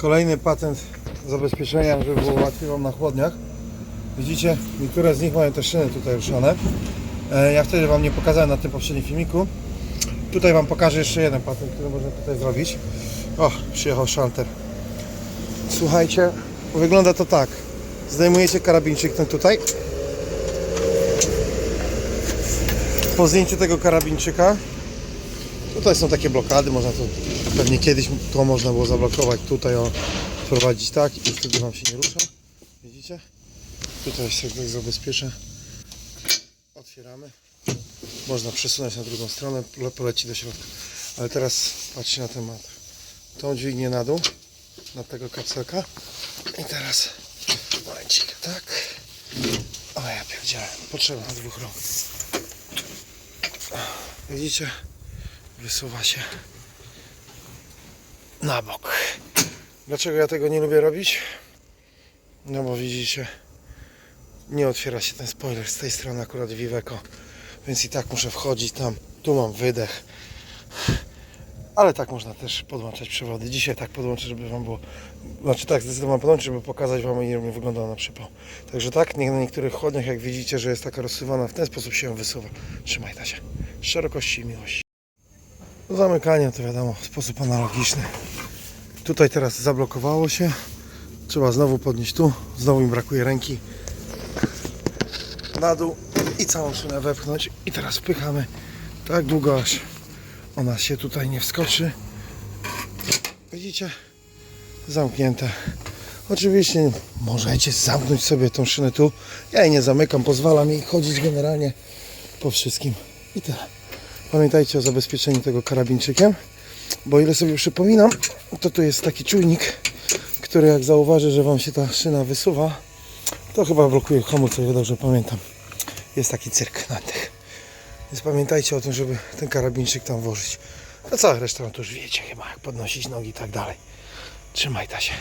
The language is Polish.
Kolejny patent zabezpieczenia, żeby było łatwiej Wam na chłodniach. Widzicie, niektóre z nich mają te szyny tutaj ruszone. E, Ja wtedy Wam nie pokazałem na tym poprzednim filmiku. Tutaj Wam pokażę jeszcze jeden patent, który można tutaj zrobić. O, przyjechał szanter. Słuchajcie, wygląda to tak. Zdejmujecie karabinczyk ten tutaj. Po zdjęciu tego karabinczyka Tutaj są takie blokady, można to pewnie kiedyś to można było zablokować tutaj o wprowadzić tak i wtedy wam się nie rusza. Widzicie? Tutaj się tak zabezpieczę. Otwieramy. Można przesunąć na drugą stronę, le- poleci do środka. Ale teraz patrzcie na temat. Tą dźwignię na dół, na tego kapselka. I teraz momencik, tak. O ja pierdziałem, potrzeba dwóch rąk. Widzicie? Wysuwa się na bok. Dlaczego ja tego nie lubię robić? No bo widzicie, nie otwiera się ten spoiler z tej strony akurat Viveco, więc i tak muszę wchodzić tam. Tu mam wydech. Ale tak można też podłączać przewody. Dzisiaj tak podłączę, żeby Wam było... Znaczy tak, zdecydowanie podłączę, żeby pokazać Wam, jak wyglądało na przypał. Także tak, na niektórych chłodniach, jak widzicie, że jest taka rozsuwana, w ten sposób się ją wysuwa. Trzymaj się. Szerokości i miłości. Do zamykania to wiadomo, sposób analogiczny. Tutaj teraz zablokowało się. Trzeba znowu podnieść tu. Znowu mi brakuje ręki. Na dół i całą szynę wepchnąć. I teraz wpychamy tak długo, aż ona się tutaj nie wskoczy. Widzicie? Zamknięte. Oczywiście możecie zamknąć sobie tą szynę tu. Ja jej nie zamykam, pozwalam jej chodzić generalnie po wszystkim. I tyle. Pamiętajcie o zabezpieczeniu tego karabinczykiem, bo ile sobie przypominam, to tu jest taki czujnik, który jak zauważy, że Wam się ta szyna wysuwa, to chyba blokuje hamulce, ile dobrze pamiętam. Jest taki cyrk na tych. Więc pamiętajcie o tym, żeby ten karabinczyk tam włożyć. A cała reszta no to już wiecie chyba, jak podnosić nogi i tak dalej. Trzymaj ta się.